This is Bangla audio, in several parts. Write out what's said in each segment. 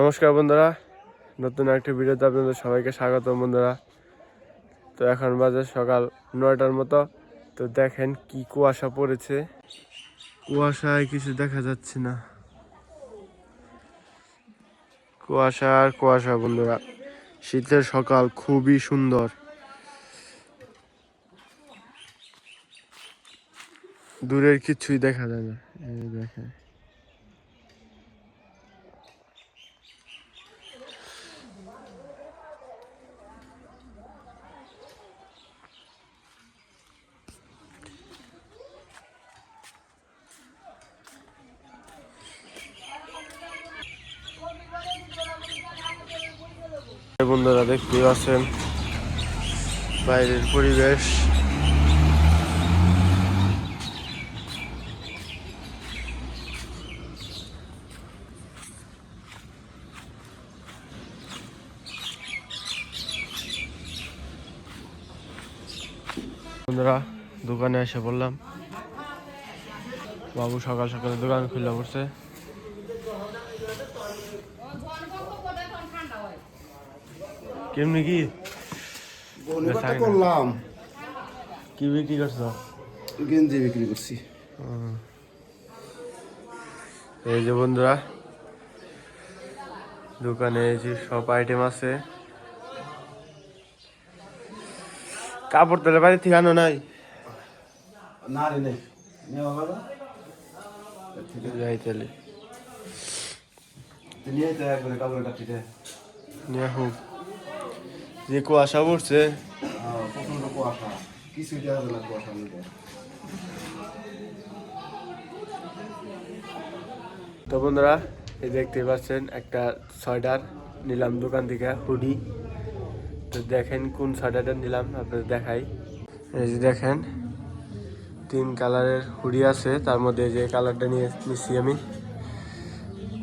নমস্কার বন্ধুরা, নতুন একটি ভিডিওতে আপনাদের সবাইকে স্বাগত বন্ধুরা। তো এখন বাজে সকাল নয়টার মতো। তো দেখেন কি কুয়াশা পড়েছে। কুয়াশায় কিছু দেখা যাচ্ছে না। কুয়াশা আর কুয়াশা বন্ধুরা, শীতের সকাল খুবই সুন্দর। দূরের কিছুই দেখা যায় না। দেখেন। বন্ধুরা দেখতে পাচ্ছেন। বাইরের পরিবেশ। বন্ধুরা, দোকানে এসে বললাম, বাবু সকাল সকালে দোকান খুলে পড়ছে কেমনি কি? করলাম। কি বিক্রি করছ? গেঞ্জি বিক্রি করছি। এই যে বন্ধুরা দোকানে যে সব আইটেম আছে। কাপড় তাহলে বাড়ি থেকে আনো নাই? না রে নেই। যাই তাহলে। নিয়ে হোক যে কুয়াশা পড়ছে। প্রচণ্ড কুয়াশা। কিছুই দেওয়া যাবে না কুয়াশার মধ্যে? তো বন্ধুরা এই দেখতে পাচ্ছেন একটা সোয়েটার নিলাম দোকান থেকে হুডি। তো দেখেন কোন সোয়েটারটা নিলাম আপনাদের দেখাই। এই যে দেখেন তিন কালারের হুডি আছে তার মধ্যে যে কালারটা নিয়ে নিচ্ছি আমি।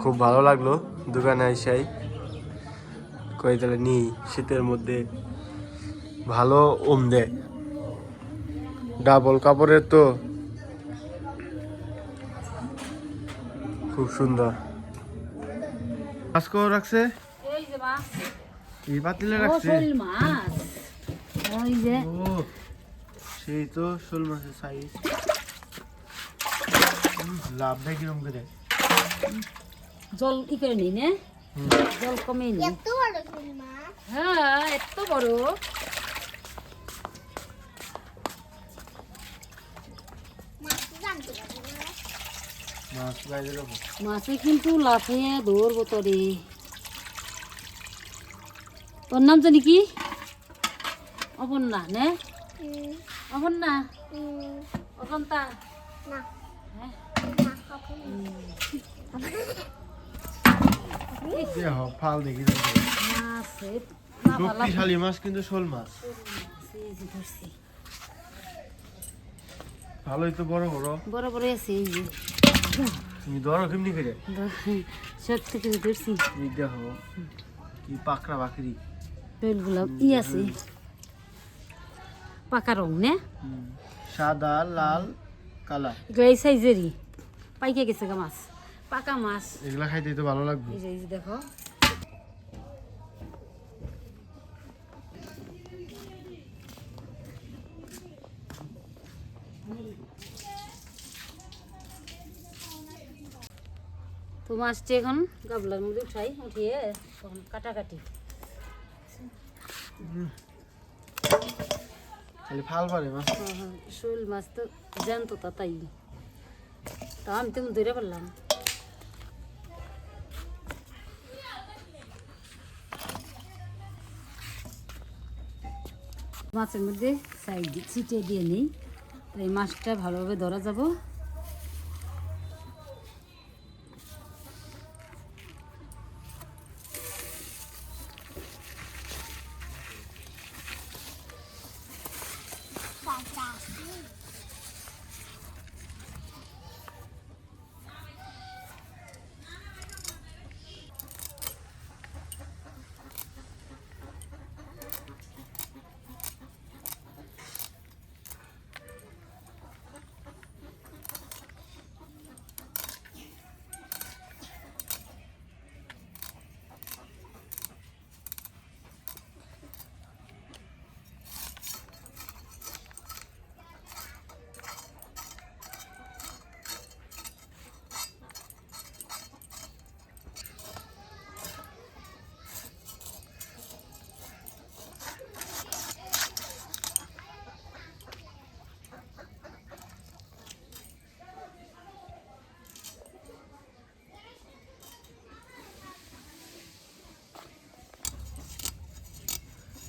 খুব ভালো লাগল দোকানে আইসাই। কই তাহলে নিই শীতের মধ্যে ভালো ওম দেয়। ডাবল কাপড়ের তো খুব সুন্দর। মাছ কো রাখছে? এই যে মাছ। কি পাতিলে ও রাখছে? শোল মাছ। ওই যে। ও সেই তো শোল মাছের সাইজ লাভ দেয় কিরম করে? জল ই করে নিই না? জল কমে নি হ্যাঁ এত বড়। মাছ কিন্তু লাফিয়ে ধরবো তোরে। তোর নাম জানি কি? অপর্ণা নে? অপর্ণা? অপন্তা না। হ্যাঁ। ফাল দেখি। শক্তিশালী মাছ কিন্তু শোল মাছ। ভালোই তো বড় বড়। বড় বড় আছে এই যে। তুমি ধরো কেমনি করে? শক্তি করে ধরছি। দেখো কি পাকড়া বাকরি শৈলগুলা ই আছে। পাকা রং না? সাদা লাল কালা। এগুলো এই সাইজেরই। পাইকে গেছে গা মাছ। পাকা মাছ। এগুলা খাইতে তো ভালো লাগবে। এই যে এই যে দেখো। মাছটি এখন। গাবলার মধ্যে উঠাই উঠিয়ে তখন কাটাকাটি। খালি ফাল পারে মাছ হ্যাঁ, হ্যাঁ, শোল মাছ তো জানতো তা তাই। তা আমি তো ধরে পারলাম। মাছের মধ্যে সাইড ছিটিয়ে দিয়ে নিই। তো এই মাছটা ভালোভাবে ধরা যাব।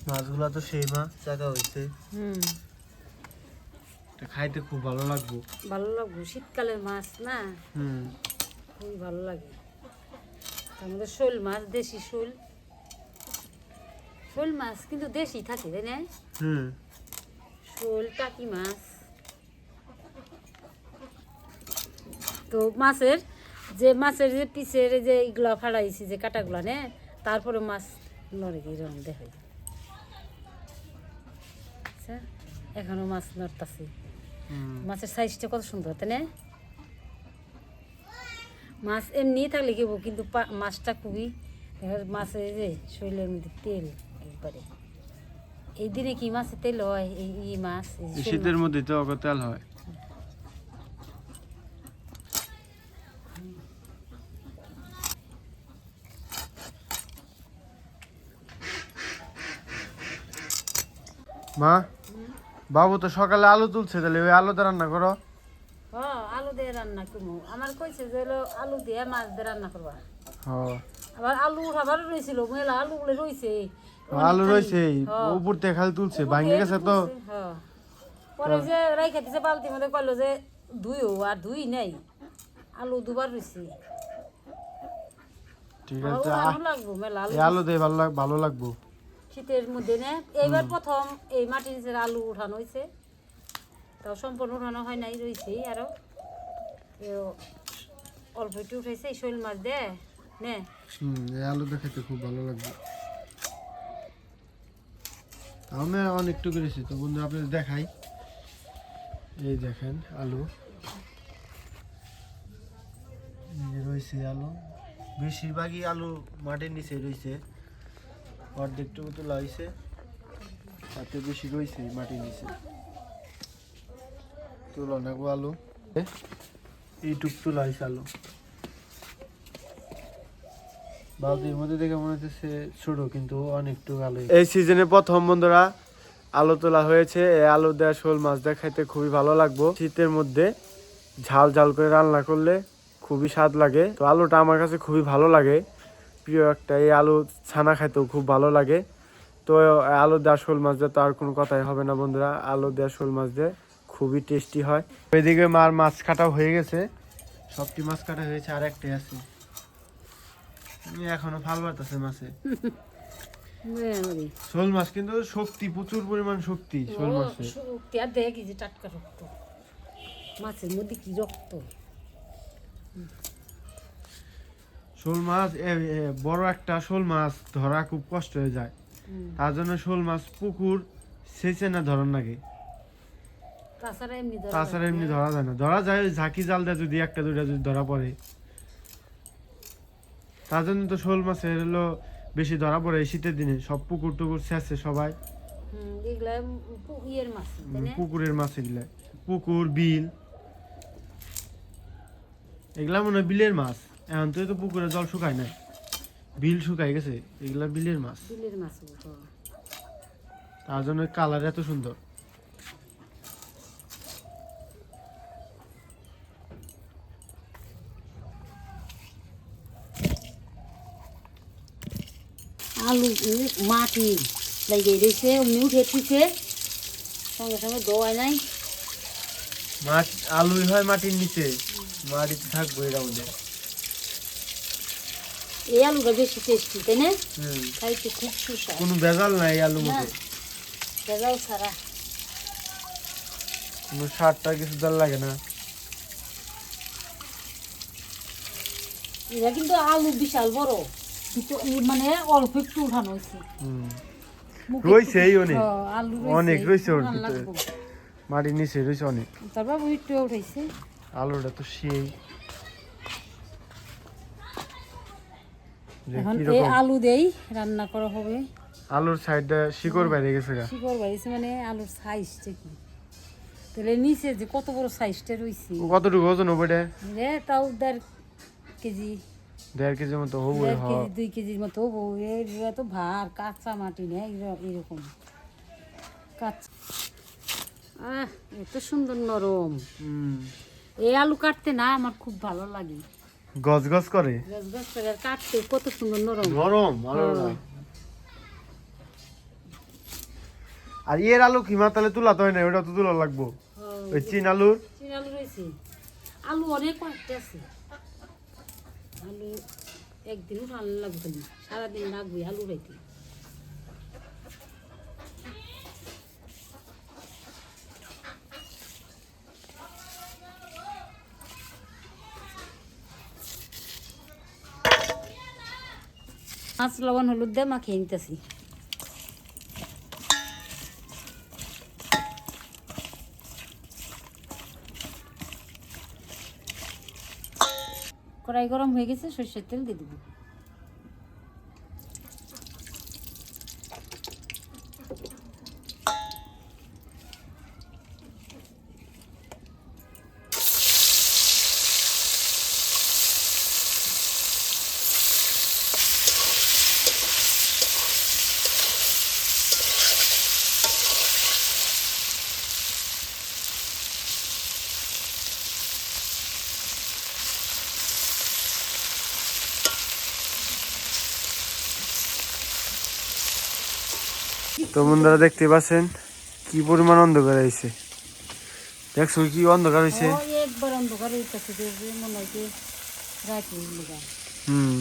মাছগুলা তো সেই মাছ চাকা হয়েছে হুম। খাইতে খুব ভালো লাগবো। ভালো লাগবে শীতকালের মাছ না? হুম। খুবই ভালো লাগে। মধ্যে শোল মাছ দেশি শোল। শোল মাছ কিন্তু দেশি থাকে তাই না? হুম। শোল টাকি মাছ। তো মাছের যে মাছের যে পিছের যে এগুলা ফাড়াইছি যে কাটাগুলা নে? তারপরে মাছ নড়ে গিয়ে রং দেখা যায় আচ্ছা, এখনও মাছ নড়তাছে মাছের সাইজটা কত সুন্দর তাই না? মাছ এমনি থাকলে কেবো কিন্তু পা- মাছটা খুবই দেখা যায় মাছের যে শরীরের মধ্যে তেল একবারে। এই দিনে কি মাছের তেল হয়? এই মাছ শীতের মধ্যে তো অগ তেল হয়। মা? বাবু তো সকালে আলু তুলছে তাহলে ওই আলুতে রান্না করো। হ্যাঁ আলু দিয়ে রান্না করব। আমার কইছে যে হলো আলু দিয়ে মাছ দিয়ে রান্না করবা। হ্যাঁ আবার আলু খাবার রয়েছিল মেলা আলু গুলো রয়েছে আলু রয়েছে হ্যাঁ। উপর থেকে খালি তুলছে ভাঙে গেছে তো। হ্যাঁ। পরে যে রাইখা দিছে বালতির মধ্যে কইলো যে ধুইও আর ধুই নাই। আলু দুবার রয়েছে ঠিক আছে রান্না লাগবো মেলা আলু আলু দিয়ে ভালো লাগবো। শীতের মধ্যে নে? এইবার প্রথম এই মাটির নিচের আলু উঠানো হয়েছে তাও সম্পূর্ণ উঠানো হয় নাই রয়েছে আরও। অল্প একটু উঠেছে এই শৈল মাছ দে নে। আলু দেখাতে খুব ভালো লাগবে। আমি অনেকটু করেছি। তো বন্ধু আপনাদের দেখাই। এই দেখেন আলু। রয়েছে আলু। বেশিরভাগই আলু মাটির নিচে রয়েছে অর্ধেকটুকু তোলা হয়েছে তাতে বেশি রয়েছে নিচে। আলু। এইটুক বালতির মধ্যে দেখে মনে হচ্ছে কিন্তু আলো এই সিজনে প্রথম বন্ধুরা, আলু তোলা হয়েছে। এই আলু দেওয়া শোল মাছ দেওয়া খাইতে খুবই ভালো লাগবো। শীতের মধ্যে ঝাল ঝাল করে রান্না করলে খুবই স্বাদ লাগে। তো আলুটা আমার কাছে খুবই ভালো লাগে। প্রিয় একটা এই আলু ছানা খাইতেও খুব ভালো লাগে। তো আলু দেওয়া শোল মাছ দিয়ে তো আর কোনো কথাই হবে না বন্ধুরা। আলু দেওয়া শোল মাছ দিয়ে খুবই টেস্টি হয়। এদিকে মার মাছ কাটাও হয়ে গেছে। সবটি মাছ কাটা হয়েছে আর একটাই আছে এখনও ফাল বাড়তেছে মাছে। শোল মাছ কিন্তু শক্তি প্রচুর পরিমাণ শক্তি শোল মাছে। শক্তি। আর দেখি যে টাটকা রক্ত। মাছের মধ্যে কি রক্ত? শোল মাছ বড় একটা শোল মাছ ধরা খুব কষ্ট হয়ে যায়। তার জন্য শোল মাছ পুকুর সেচে না ধরার লাগে তাছাড়া এমনি ধরা যায় না। ধরা যায় ঝাঁকি জাল দেয় যদি একটা দুইটা যদি ধরা পড়ে। তার জন্য তো শোল মাছের হলো বেশি ধরা পড়ে এই শীতের দিনে। সব পুকুর টুকুর ছেঁচে সবাই। পুকুরের মাছ এগুলা। পুকুর বিল। এগুলা মনে হয় বিলের মাছ। এখন তো এই তো পুকুরে জল শুকায় না বিল শুকাই গেছে এগুলা বিলের মাছ। বিলের মাছ তার জন্য কালার এত সুন্দর। আলু মাটি লাগিয়ে দিয়েছে অমনি উঠে সঙ্গে সঙ্গে দোয়ায় নাই। মাছ আলুই হয় মাটির নিচে। মাটিতে থাকব এর মধ্যে এই আলুটা বেশি টেস্টি তাই না? খাইতে খুব সুস্বাদ। কোনো ভেজাল নাই এই আলুর মধ্যে। ভেজাল ছাড়া। কোনো সারটা কিছু লাগে না। কিন্তু আলু বিশাল বড়। কিন্তু মানে অল্প একটু উঠানো হয়েছে। হুম। রয়েছে এই অনেক। হ্যাঁ, আলু অনেক রয়েছে ওর ভিতরে। মাটির নিচে রয়েছে অনেক। তার বাবু একটু উঠাইছে। আলুটা তো সেই যে এখন এই আলু দেই রান্না করা হবে। আলুর সাইডটা শিকড় বাইরে গেছে শিকড় মানে আলুর সাইজটা কি তাহলে নিচে যে কত বড় সাইজটা কতটুকু ওজন হবে এটা? রে তাও দেড় কেজি। দেড় কেজির মতো হব দেড় কেজি দুই কেজির মতো হব। এগুলো তো ভার কাঁচা মাটি এরকম। কাঁচা। আহ এত সুন্দর নরম। এই আলু কাটতে না আমার খুব ভালো লাগে। গজ গজ করে? গাছ গাছ করে আর কাটতে কত সুন্দর নরম। নরম। আর এর আলু কিমা তাহলে তুলা তো না ওটা তো তুলা লাগবো। ওই চীন আলুর? চিন আলু রয়েছে। আলু অনেক কয়েকটা আছে। আলু একদিন উঠানো লাগবে না সারাদিন লাগবে আলু রাইতে। মাছ লবণ, হলুদ দিয়ে মা খেয়ে নিতেছি। কড়াই গরম হয়ে গেছে, সর্ষের তেল দিয়ে দেবো। তো বন্ধুরা দেখতে পাচ্ছেন কি পরিমাণ অন্ধকার হয়েছে। দেখছ কি অন্ধকার হয়েছে? ও একবার অন্ধকার হইতেছে মনে হয় যে হুম।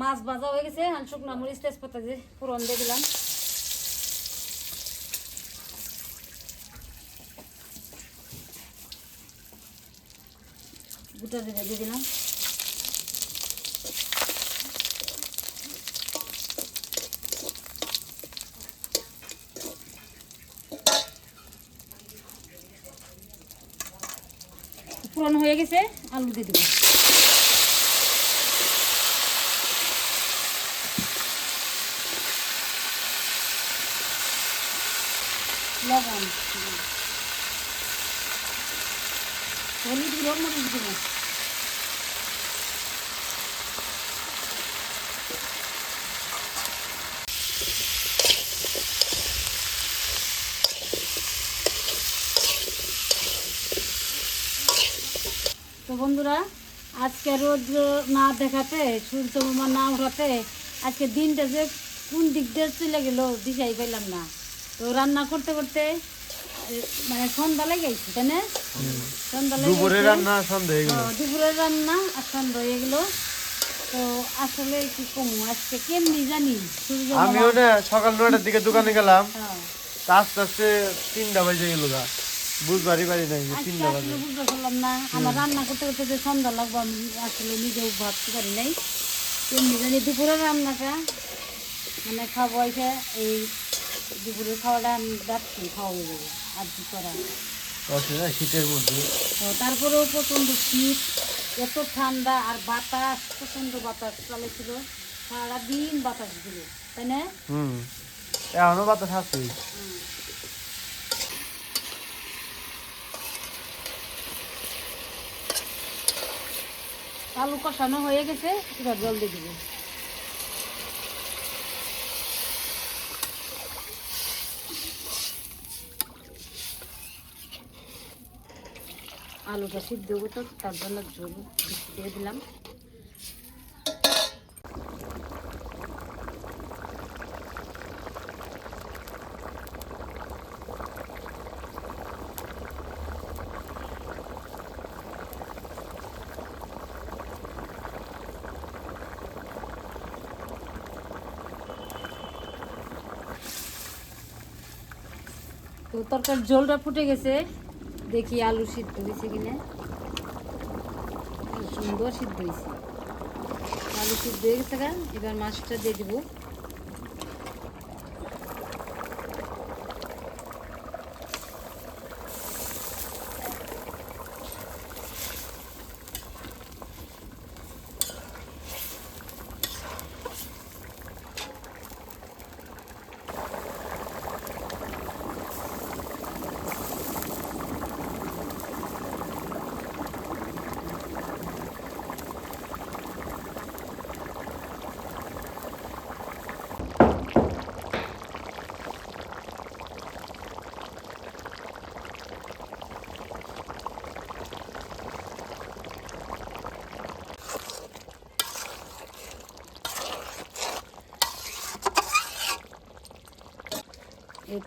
মাছ ভাজা হয়ে গেছে আর শুকনো মরিচ তেজপাতা দিয়ে পুরন দিয়ে দিলাম। জিরে দিয়ে দিলাম। পুরন হয়ে গেছে আলু দিয়ে দেবো। লবণ। হলুদ গুঁড়ো মরিচ গুঁড়ো। তো বন্ধুরা আজকে রোদ না দেখাতে সূর্য মামা না উঠাতে আজকে দিনটা যে কোন দিক দিয়ে চলে গেল দিশাই পেলাম না। তো রান্না করতে করতে মানে সন্ধ্যা লেগে গেছে তাই না? সন্ধ্যা লেগে দুপুরে রান্না সন্ধ্যা দুপুরের রান্না আর সন্ধ্যা হয়ে গেলো। তো আসলে কি কম আজকে কেমনি জানি সূর্য আমিও না সকাল নয়টার দিকে দোকানে গেলাম। হ্যাঁ। আস্তে আস্তে তিনটা বাজে গেল গা। বুঝবারই পারি নাই তিনটা বাজে বুঝতে পারলাম না। আমার রান্না করতে করতে যে সন্ধ্যা লাগবো আমি আসলে নিজেও ভাবতে পারি নাই। কেমনি জানি দুপুরের রান্নাটা মানে খাব এসে এই দুপুরের খাওয়াটা আমি রাত্রি খাওয়া হয়ে যাব আর কি করা অসুবিধা শীতের মধ্যে। তারপরেও প্রচণ্ড শীত এত ঠান্ডা আর বাতাস প্রচণ্ড বাতাস চলেছিল। সারাদিন বাতাস দিল তাই না? হুম। এখনও বাতাস আছে। আলু কষানো হয়ে গেছে, এবার জল দিয়ে দেবো। আলুটা সিদ্ধ হতো তার জন্য জল দিয়ে দিলাম। তো তরকার জলটা ফুটে গেছে। দেখি আলু সিদ্ধ হয়েছে কিনা। সুন্দর সিদ্ধ হয়েছে। আলু সিদ্ধ হয়ে গেছে এবার মাছটা দিয়ে দিব।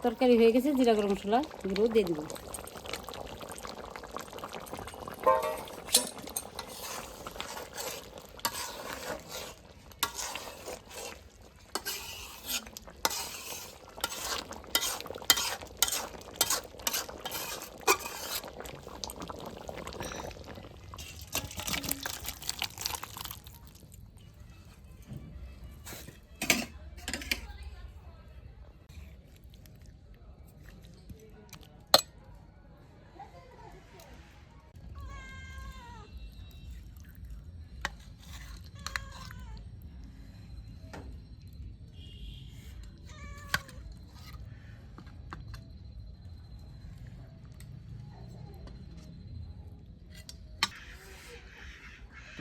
তরকারি হয়ে গেছে জিরা গরম মশলা গুঁড়ো দিয়ে দিব।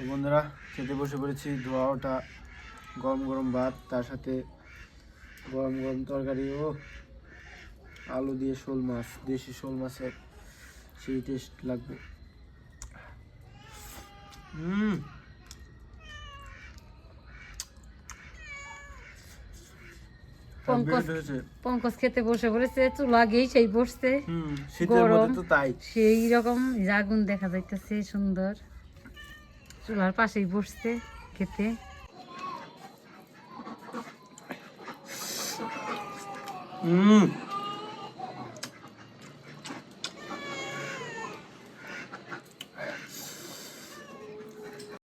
বন্ধুরা খেতে বসে পড়েছি। ধোয়া ওটা গরম গরম ভাত তার সাথে গরম গরম তরকারি ও আলু দিয়ে শোল মাছ দেশি শোল মাছের সেই টেস্ট লাগবে। হুম পঙ্কজ খেতে বসে পড়েছে চুলা আগেই সেই বসছে। হুম শীতের মধ্যে গরম। তাই। সেই রকম আগুন দেখা যাইতেছে সুন্দর। চুলার পাশেই বসতে খেতে। হুম।